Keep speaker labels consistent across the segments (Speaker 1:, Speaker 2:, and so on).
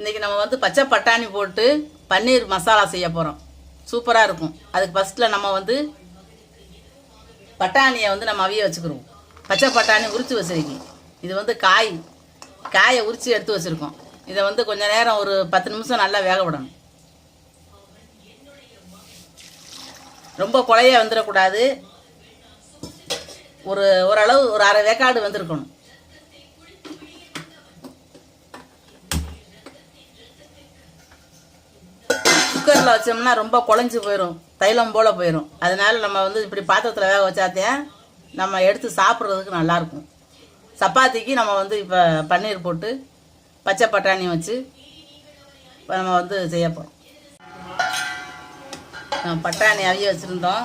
Speaker 1: இன்றைக்கி நம்ம வந்து பச்சை பட்டாணி போட்டு பன்னீர் மசாலா செய்ய போகிறோம் சூப்பராக இருக்கும். அதுக்கு ஃபஸ்ட்டில் நம்ம வந்து பட்டாணியை வந்து நம்ம அவிய வச்சுக்கிறோம் பச்சை பட்டாணி உரித்து வச்சிருக்கேன். இது வந்து காய் காயை உரித்து எடுத்து வச்சுருக்கோம். இதை வந்து கொஞ்சம் நேரம் ஒரு பத்து நிமிஷம் நல்லா வேக விடணும். ரொம்ப குழைய வந்துடக்கூடாது ஒரு ஓரளவு ஒரு அரை வேக்காடு வந்திருக்கணும். குக்கரில் வச்சோம்னா ரொம்ப குழஞ்சி போயிடும் தைலம் போல் போயிடும் அதனால் நம்ம வந்து இப்படி பாத்திரத்தில் வேக வச்சாத்தே நம்ம எடுத்து சாப்பிட்றதுக்கு நல்லாயிருக்கும் சப்பாத்திக்கு நம்ம வந்து இப்போ பன்னீர் போட்டு பச்சை பட்டாணி வச்சு இப்போ நம்ம வந்து செய்ய போகிறோம் பட்டாணி அவிய வச்சுருந்தோம்.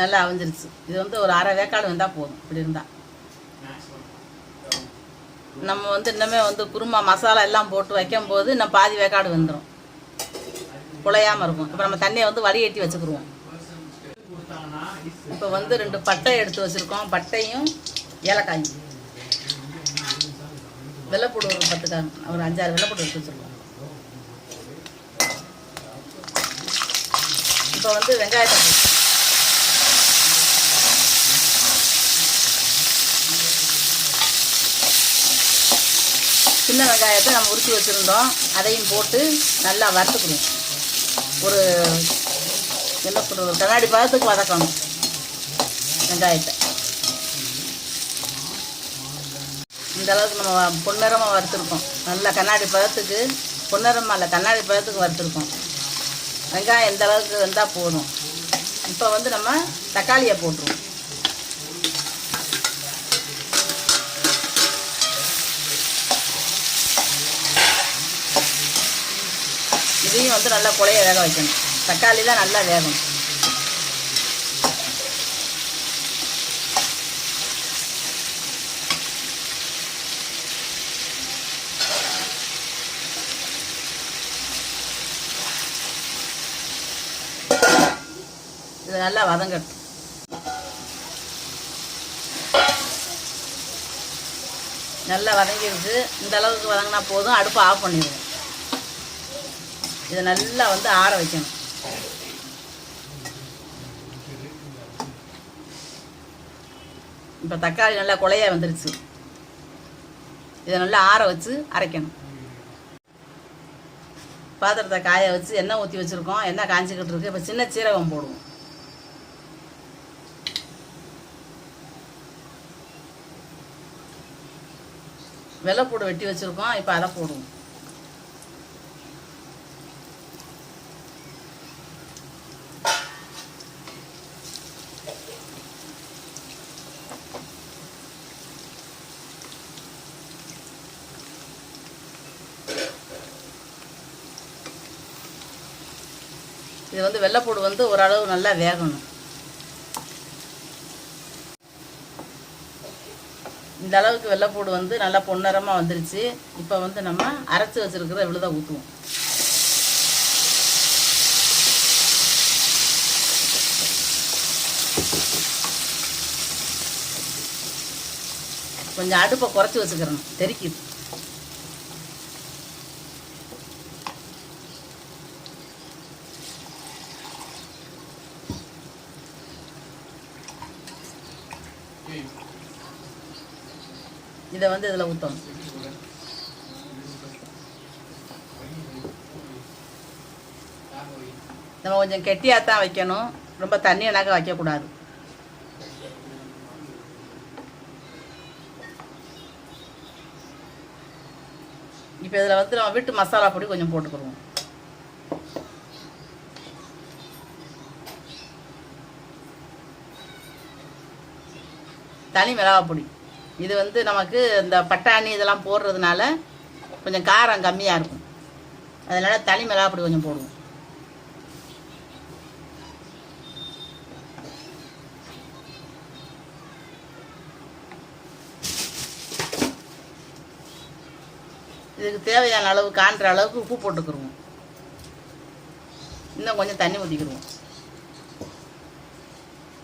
Speaker 1: நல்லா அவிஞ்சிருச்சு. இது வந்து ஒரு அரை வேக்காடு வந்தால் போதும். இப்படி இருந்தால் நம்ம வந்து இன்னமே வந்து குருமா மசாலா எல்லாம் போட்டு வைக்கும்போது இன்னும் பாதி வேக்காடு வந்துடும் குழையாமல் இருக்கும். இப்போ நம்ம தண்ணியை வந்து வடிகட்டி வச்சுக்கிடுவோம் இப்போ வந்து ரெண்டு பட்டை எடுத்து வச்சுருக்கோம். பட்டையும் ஏலக்காயும். வெள்ளைப்பூடு ஒரு பத்துக்காங்க ஒரு அஞ்சாறு வெள்ளைப்பூடு எடுத்து வச்சுருக்கோம். இப்போ வந்து வெங்காயத்தை சின்ன வெங்காயத்தை நம்ம உரிச்சு வச்சுருந்தோம். அதையும் போட்டு நல்லா வறுத்துக்கணும் ஒரு என்ன சொல்கிறது கண்ணாடி பதத்துக்கு வதக்கணும். வெங்காயத்தை. இந்த அளவுக்கு நம்ம வ- பொன்னிறமாக வறுத்துருக்கோம். நல்லா கண்ணாடி பதத்துக்கு பொன்னிறமாக இல்லை கண்ணாடி பதத்துக்கு வறுத்துருக்கோம். வெங்காயம் எந்த அளவுக்கு வந்தால் போதும். இப்போ வந்து நம்ம தக்காளியை போட்டுருவோம். இதையும் வந்து நல்லா குழைய வேக வைக்கணும். தக்காளி தான் நல்லா வேகணும். இது நல்லா வதங்கட்டும். நல்லா வதங்கிடுச்சு. இந்த அளவுக்கு வதங்கினா போதும். அடுப்பை ஆஃப் பண்ணிடுவோம். இதை நல்லா வந்து ஆற வைக்கணும். இப்போ தக்காளி நல்லா குழைய வந்துருச்சு. இதை நல்லா ஆற வச்சு அரைக்கணும். பாத்திரத்தை காய வச்சு எண்ணெய் ஊற்றி வச்சுருக்கோம். எண்ணெய் காஞ்சிக்கிட்டு இருக்கு. இப்போ சின்ன சீரகம் போடுவோம். வெள்ளைப்பூடு வெட்டி வச்சுருக்கோம். இப்போ அதை போடுவோம். இது வந்து வெள்ளைப்பூடு வந்து ஓரளவு நல்லா வேகணும். இந்த அளவுக்கு வெள்ளைப்பூடு வந்து நல்லா பொன்னரமாக வந்துருச்சு. இப்போ வந்து நம்ம அரைச்சி வச்சிருக்கிற விழுத ஊற்றுவோம் கொஞ்சம் அடுப்பை குறைச்சி வச்சுக்கிறணும். தெறிக்குது இதை வந்து இதில் ஊற்றணும். நம்ம கொஞ்சம் கெட்டியாக தான் வைக்கணும். ரொம்ப தண்ணியனாக வைக்கக்கூடாது. இப்போ இதில் வந்து நம்ம வீட்டு மசாலா பொடி கொஞ்சம் போட்டுக்கிடுவோம். தனி மிளகாய் பொடி. இது வந்து நமக்கு இந்த பட்டாணி இதெல்லாம் போடுறதுனால கொஞ்சம் காரம் கம்மியாக இருக்கும். அதனால் தனி மிளகா அப்படி கொஞ்சம் போடுவோம். இதுக்கு தேவையான அளவு காண்ற அளவுக்கு உப்பு போட்டுக்கிருவோம். இன்னும் கொஞ்சம் தண்ணி ஊற்றிக்கிடுவோம்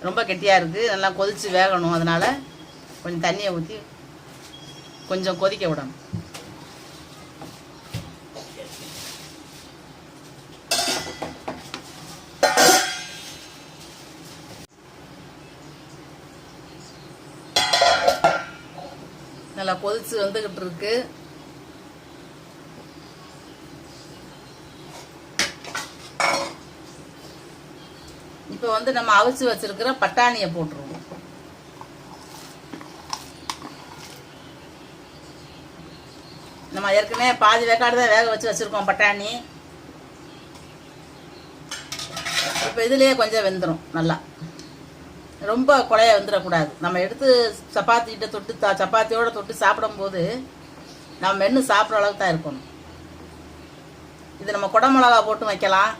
Speaker 1: ரொம்ப கெட்டியாக இருக்குது நல்லா கொதித்து வேகணும். அதனால் கொஞ்சம் தண்ணியை ஊற்றி கொஞ்சம் கொதிக்க விடணும். நல்லா கொதிச்சு வந்துக்கிட்டு இருக்கு. இப்போ வந்து நம்ம அவிச்சு வச்சிருக்கிற பட்டாணியை போட்டுருவோம். நம்ம ஏற்கனவே பாதி வேக்காடு தான் வேக வச்சு வச்சுருக்கோம் பட்டாணி. இப்போ இதுலேயே கொஞ்சம் வெந்துடும் நல்லா. ரொம்ப குழைய வந்துடக்கூடாது நம்ம எடுத்து சப்பாத்திகிட்ட தொட்டு தா சப்பாத்தியோட தொட்டு சாப்பிடும்போது நம்ம மென்று சாப்பிட்ற அளவுக்கு தான் இருக்கணும். இது நம்ம குடமிளகா போட்டு வைக்கலாம்.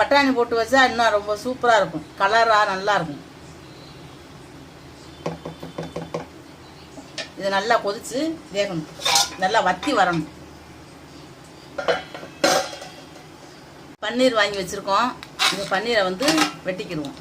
Speaker 1: பட்டாணி போட்டு வச்சா இன்னும் ரொம்ப சூப்பராக இருக்கும். கலராக நல்லாயிருக்கும் இது நல்லா கொதிச்சு வேகணும். நல்லா வத்தி வரணும். பன்னீர் வாங்கி வச்சுருக்கோம். இந்த பன்னீரை வந்து வெட்டிக்கிடுவோம்.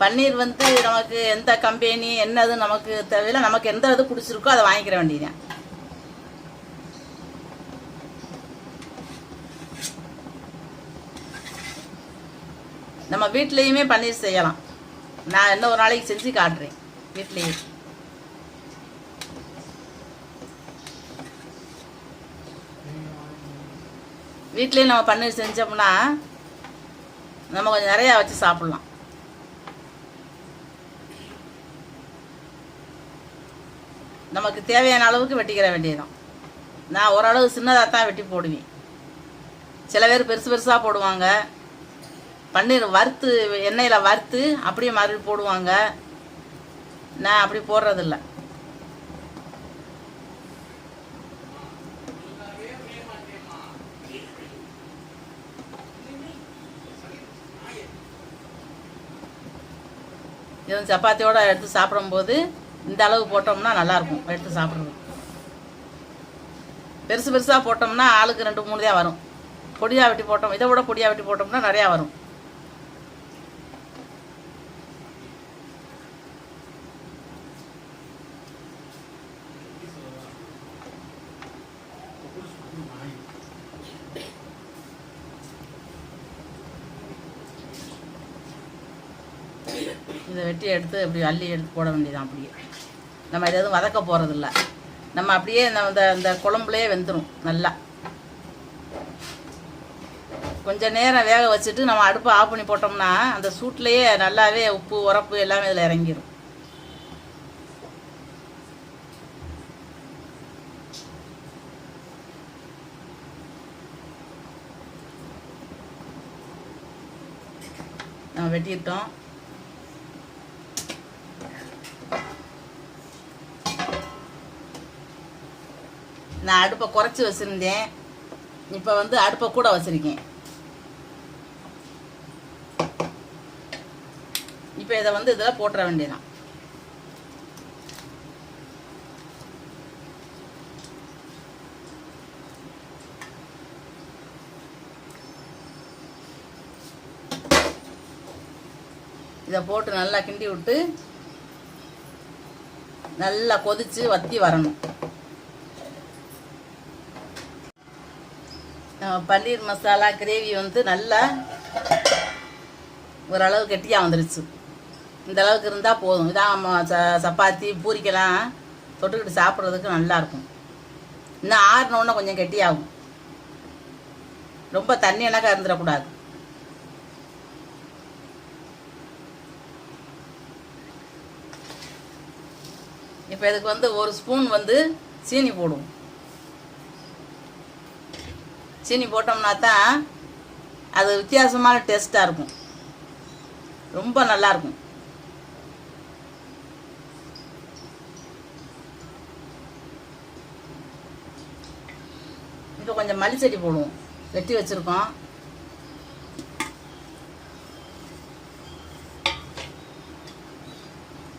Speaker 1: பன்னீர் வந்து நமக்கு எந்த கம்பெனி என்னது நமக்கு தேவையில்லை நமக்கு எந்த இது பிடிச்சிருக்கோ அதை வாங்கிக்கிற வேண்டியதான் நம்ம வீட்லேயுமே பன்னீர் செய்யலாம். நான் இன்னும் ஒரு நாளைக்கு செஞ்சு காட்டுறேன். வீட்லேயே. வீட்லேயே நம்ம பன்னீர் செஞ்சோம்னா நம்ம கொஞ்சம் நிறையா வச்சு சாப்பிட்லாம். நமக்கு தேவையான அளவுக்கு வெட்டிக்கிற வேண்டியதுதான். நான் ஓரளவு சின்னதாக தான் வெட்டி போடுவேன். சில பேர் பெருசு பெருசாக போடுவாங்க. பன்னீர் வறுத்து எண்ணெயில் வறுத்து அப்படியே மறுபடியும் போடுவாங்க. நான் அப்படி போடுறதில்ல. இது சப்பாத்தியோட எடுத்து சாப்பிடும்போது இந்த அளவு போட்டோம்னா நல்லாயிருக்கும் எடுத்து சாப்பிட்றது. பெருசு பெருசாக போட்டோம்னா ஆளுக்கு ரெண்டு மூணு தான் வரும். பொடியாக வெட்டி போட்டோம் இதை விட பொடியாக வெட்டி போட்டோம்னா நிறையா வரும். இதை வெட்டி எடுத்து இப்படி அள்ளி எடுத்து போட வேண்டியதான் அப்படியே. நம்ம எதுவும் வதக்க போகிறதில்ல நம்ம அப்படியே நம்ம இந்த இந்த குழம்புலையே வெந்துடும் நல்லா. கொஞ்சம் நேரம் வேக வச்சுட்டு நம்ம அடுப்பை ஆஃப் பண்ணி போட்டோம்னா அந்த சூட்லேயே நல்லாவே உப்பு உரப்பு எல்லாமே இதில் இறங்கிடும் நம்ம வெட்டிட்டோம். நான் அடுப்பை குறைச்சி வச்சுருந்தேன். இப்போ வந்து அடுப்பை கூட வச்சுருக்கேன். இப்போ இதை வந்து இதில் போட்டுற வேண்டியதான் இதை போட்டு நல்லா கிண்டி விட்டு நல்லா கொதிச்சு வத்தி வரணும். பன்னீர் மசாலா கிரேவி வந்து நல்லா ஓரளவு கெட்டியாக வந்துருச்சு. இந்த அளவுக்கு இருந்தால் போதும். இதான் ச சப்பாத்தி பூரிக்கெல்லாம் தொட்டுக்கிட்டு சாப்பிட்றதுக்கு நல்லாயிருக்கும் இன்னும் ஆறினோடனே கொஞ்சம் கெட்டியாகும். ரொம்ப தண்ணி எனக்கா இருந்துடக்கூடாது இப்போ இதுக்கு வந்து ஒரு ஸ்பூன் வந்து சீனி போடுவோம். சீனி போட்டோம்னா தான் அது வித்தியாசமான டேஸ்ட்டாக இருக்கும். ரொம்ப நல்லாயிருக்கும் இப்போ கொஞ்சம் மல்லி செடி போடுவோம். வெட்டி வச்சுருக்கோம்.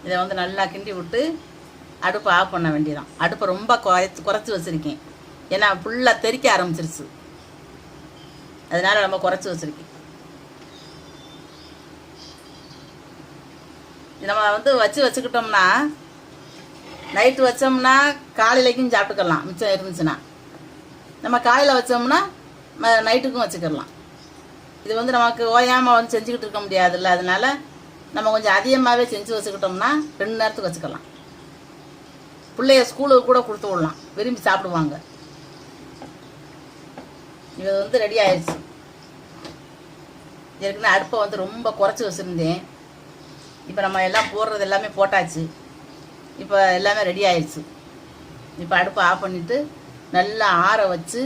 Speaker 1: இதை வந்து நல்லா கிண்டி விட்டு அடுப்பை ஆஃப் பண்ண வேண்டியதான் அடுப்பை ரொம்ப குறைச்சி குறைச்சி வச்சுருக்கேன். ஏன்னா ஃபுல்லாக தெறிக்க ஆரம்பிச்சிருச்சு. அதனால நம்ம குறைச்சி வச்சுருக்கேன். நம்ம வந்து வச்சு வச்சுக்கிட்டோம்னா நைட்டு வச்சோம்னா காலையிலைக்கும் சாப்பிட்டுக்கலாம். மிச்சம் இருந்துச்சுன்னா. நம்ம காலையில் வச்சோம்னா ம- நைட்டுக்கும் வச்சுக்கிடலாம். இது வந்து நமக்கு ஓயாமல் வந்து செஞ்சுக்கிட்டு இருக்க முடியாதுல்ல. அதனால நம்ம கொஞ்சம் அதிகமாகவே செஞ்சு வச்சுக்கிட்டோம்னா ரெண்டு நேரத்துக்கு வச்சுக்கலாம். பிள்ளைய ஸ்கூலுக்கு கூட கொடுத்து விடலாம். விரும்பி சாப்பிடுவாங்க. இது வந்து ரெடி ஆயிடுச்சு ஏற்கனவே அடுப்பை வந்து ரொம்ப குறைச்சி வச்சுருந்தேன். இப்போ நம்ம எல்லாம் போடுறது எல்லாமே போட்டாச்சு. இப்போ எல்லாமே ரெடி ஆயிடுச்சு இப்போ அடுப்பை ஆஃப் பண்ணிவிட்டு நல்லா ஆற வச்சு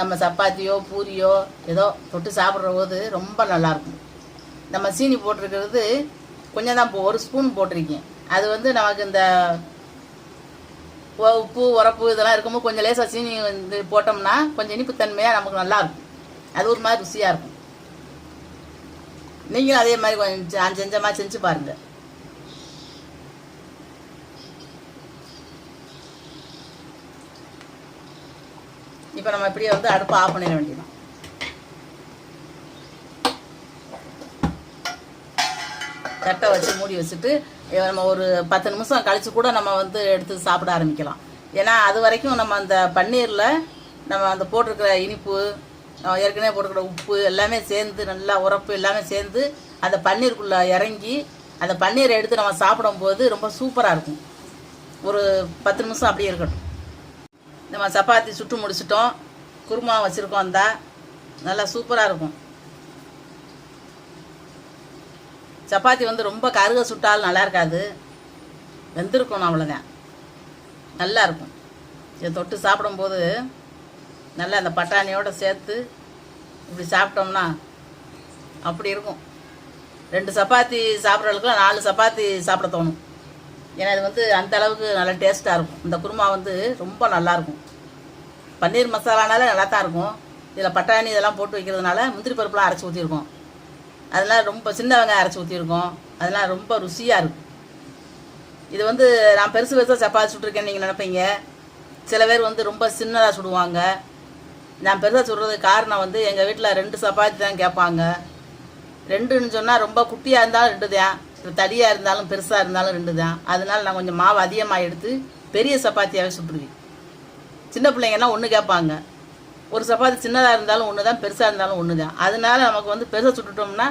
Speaker 1: நம்ம சப்பாத்தியோ பூரியோ ஏதோ தொட்டு சாப்பிட்ற போது ரொம்ப நல்லாயிருக்கும் நம்ம சீனி போட்டிருக்கிறது கொஞ்சம் தான் இப்போ ஒரு ஸ்பூன் போட்டிருக்கேன். அது வந்து நமக்கு இந்த உப்பு உரப்பு இதெல்லாம் இருக்கும்போது கொஞ்சம் லேசாக சீனி வந்து போட்டோம்னா கொஞ்சம் இனிப்புத்தன்மையாக நமக்கு நல்லா இருக்கும். அது ஒரு மாதிரி ருசியாக இருக்கும். நீங்களும் அதே மாதிரி கொஞ்சம் நான் செஞ்ச மாதிரி செஞ்சு பாருங்க. இப்போ நம்ம இப்படியே வந்து அடுப்பை ஆஃப் பண்ணிட வேண்டியதான் தட்டை வச்சு மூடி வச்சுட்டு இதை நம்ம ஒரு பத்து நிமிஷம் கழித்து கூட நம்ம வந்து எடுத்து சாப்பிட ஆரம்பிக்கலாம். ஏன்னா அது வரைக்கும் நம்ம அந்த பன்னீரில் நம்ம அந்த போட்டிருக்கிற இனிப்பு ஏற்கனவே போட்டிருக்கிற உப்பு எல்லாமே சேர்ந்து நல்லா உரப்பு எல்லாமே சேர்ந்து அந்த பன்னீருக்குள்ளே இறங்கி அந்த பன்னீரை எடுத்து நம்ம சாப்பிடும்போது ரொம்ப சூப்பராக இருக்கும். ஒரு பத்து நிமிஷம் அப்படியே இருக்கட்டும். நம்ம சப்பாத்தி சுட்டு முடிச்சிட்டோம். குருமா வச்சுருக்கோம் அந்த. நல்லா சூப்பராக இருக்கும். சப்பாத்தி வந்து ரொம்ப கருக சுட்டாலும் நல்லா இருக்காது. வெந்திருக்கணும் அவ்வளோதான் நல்லா இருக்கும். இதை தொட்டு சாப்பிடும்போது நல்லா அந்த பட்டாணியோடு சேர்த்து இப்படி சாப்பிட்டோம்னா அப்படி இருக்கும். ரெண்டு சப்பாத்தி சாப்பிட்றதுக்குலாம் நாலு சப்பாத்தி சாப்பிட தோணும். ஏன்னா இது வந்து அந்த அளவுக்கு நல்லா டேஸ்ட்டாக இருக்கும். இந்த குருமா வந்து ரொம்ப நல்லாயிருக்கும் பன்னீர் மசாலானாலே நல்லா தான் இருக்கும். இதில் பட்டாணி இதெல்லாம் போட்டு வைக்கிறதுனால முந்திரி பருப்புலாம் அரைச்சி ஊற்றிருக்கோம் அதெல்லாம் ரொம்ப சின்ன வெங்காயம் அரைச்சி ஊற்றிருக்கோம் அதெல்லாம் ரொம்ப ருசியாக இருக்கும். இது வந்து நான் பெருசு பெருசாக சப்பாத்தி சுட்டுருக்கேன்னு நீங்கள் நினைப்பீங்க. சில பேர் வந்து ரொம்ப சின்னதாக சுடுவாங்க. நான் பெருசாக சுடுறதுக்கு காரணம் வந்து எங்கள் வீட்டில் ரெண்டு சப்பாத்தி தான் கேட்பாங்க. ரெண்டுன்னு சொன்னால் ரொம்ப குட்டியாக இருந்தாலும் ரெண்டு தான். தடியாக இருந்தாலும் பெருசாக இருந்தாலும் ரெண்டு தான். அதனால நான் கொஞ்சம் மாவு அதிகமாக எடுத்து பெரிய சப்பாத்தியாகவே சுட்டுருவேன். சின்ன பிள்ளைங்கன்னா ஒன்று கேட்பாங்க. ஒரு சப்பாத்தி சின்னதாக இருந்தாலும் ஒன்று தான் பெருசாக இருந்தாலும் ஒன்று தான் அதனால நமக்கு வந்து பெருசாக சுட்டுட்டோம்னா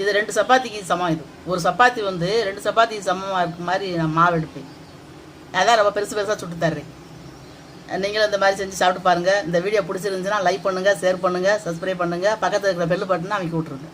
Speaker 1: இது ரெண்டு சப்பாத்திக்கு சமம் இது ஒரு சப்பாத்தி வந்து ரெண்டு சப்பாத்திக்கு சமமாக இருக்க மாதிரி நான் மாவு எடுப்பேன். அதான் ரொம்ப பெருசு பெருசாக சுட்டு தர்றேன். நீங்களும் இந்த மாதிரி செஞ்சு சாப்பிட்டு பாருங்கள் இந்த வீடியோ பிடிச்சிருந்துச்சுன்னா லைக் பண்ணுங்கள் ஷேர் பண்ணுங்கள் சப்ஸ்கிரைப் பண்ணுங்கள் பக்கத்தில் இருக்கிற பெல் பட்டனை அமைக்க விட்ருங்க